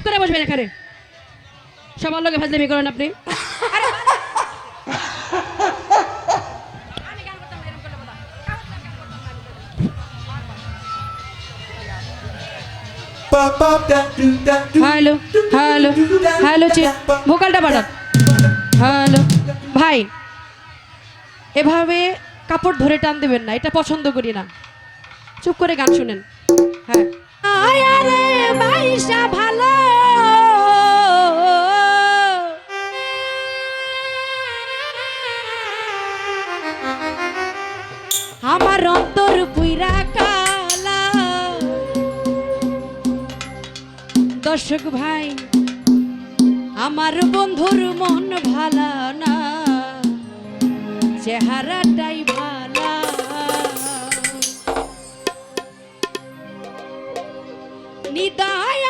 চুপ করে বসবেন এখানে। সবার লোকে ফাজলামি করেন আপনি। হ্যালো হ্যালো হ্যালো ভোকালটা বাড়ান। হ্যালো ভাই, এভাবে কাপড় ধরে টান দেবেন না, এটা পছন্দ করি না। চুপ করে গান শুনেন। হ্যাঁ। আমার অন্তর পুইরা কালা। দর্শক ভাই আমার বন্ধুর মন ভালা না চেহারাটাই ভালা। নিদয়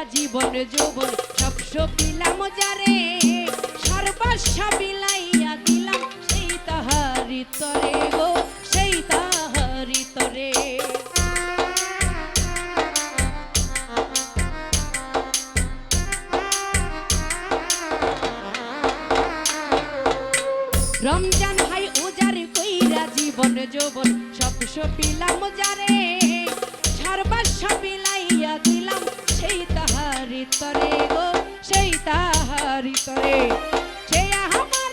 কইরা জীবন, যৌবন, সব সপিলাম যারে। সর্বস্ব বিলাইয়া দিলাম সেই তাহারি তরে গো, সেই তাহারি তরে। রমজান ভাই ওজার কইরা জীবন, যৌবন, সব সপিলাম যারে। সর্বস্ব বিলাইয়া দিলাম তাহারি তরে গো সেই তাহারি তরে সে আমারে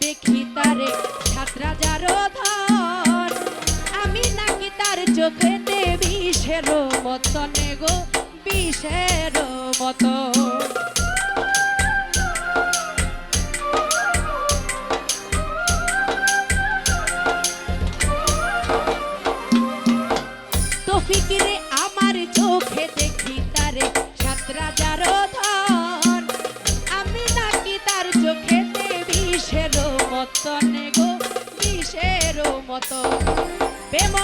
দেখি তারে সাত রাজার ধন আমি নাকি তার চোখেতে বিষের মতনে গো বিষের মতন মতো প্রেম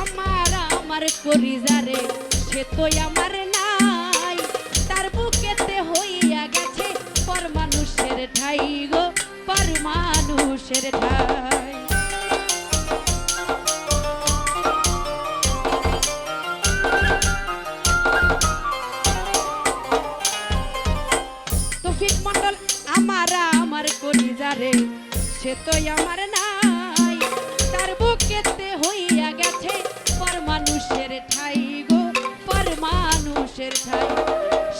আমার আমার সে তো আমার নাই, তার বুকেতে হইয়া গেছে ঠাই গো পর মানুষের ঠাই মন্ডল আমার আমার করি রে। সে তো আমার না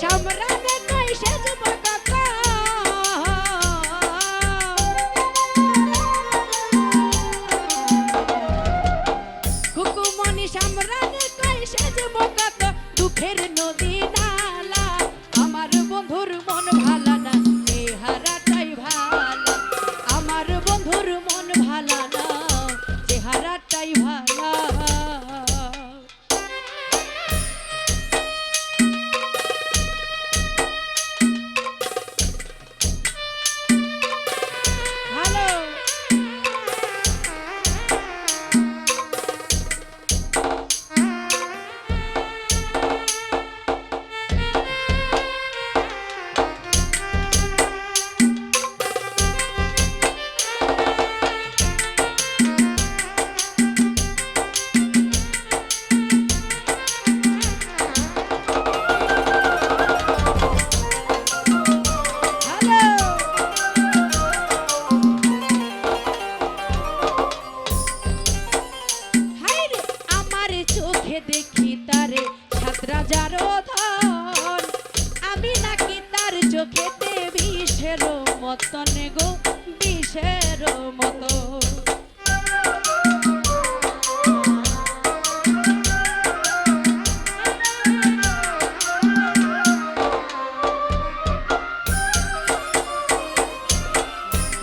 সম্রাট কই যুবক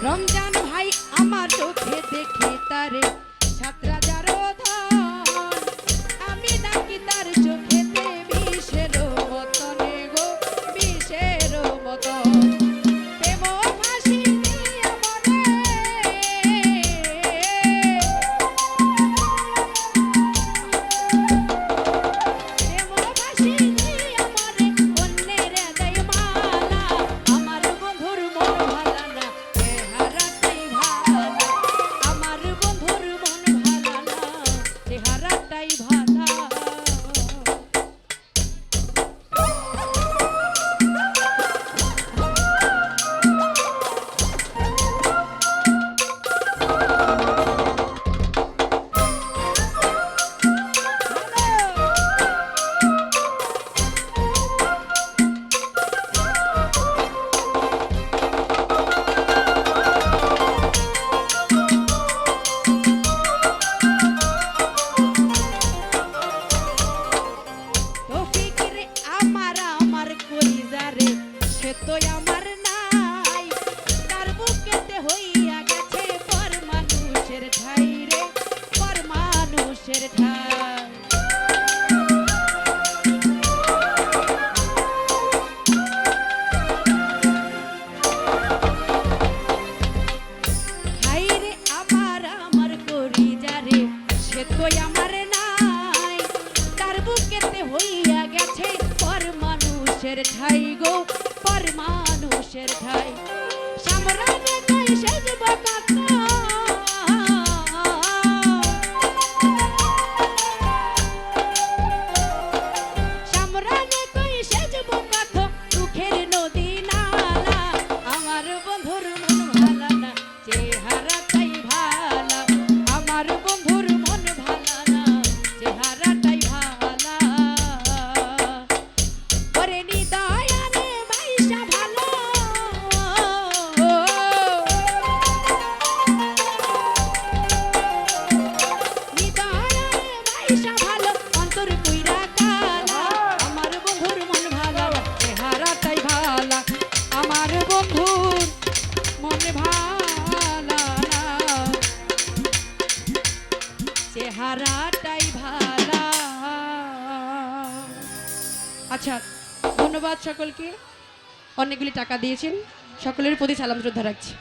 রমজান কই আমার নাই। তার বুকেতে হইয়া গেছে পর মানুষের ঠাই গো পর মানুষের ঠাই। সামরানে সারাটাই ভালা। আচ্ছা ধন্যবাদ সকলকে। অনেকগুলি টাকা দিয়েছেন। সকলের প্রতি সালাম শ্রদ্ধা রাখছি।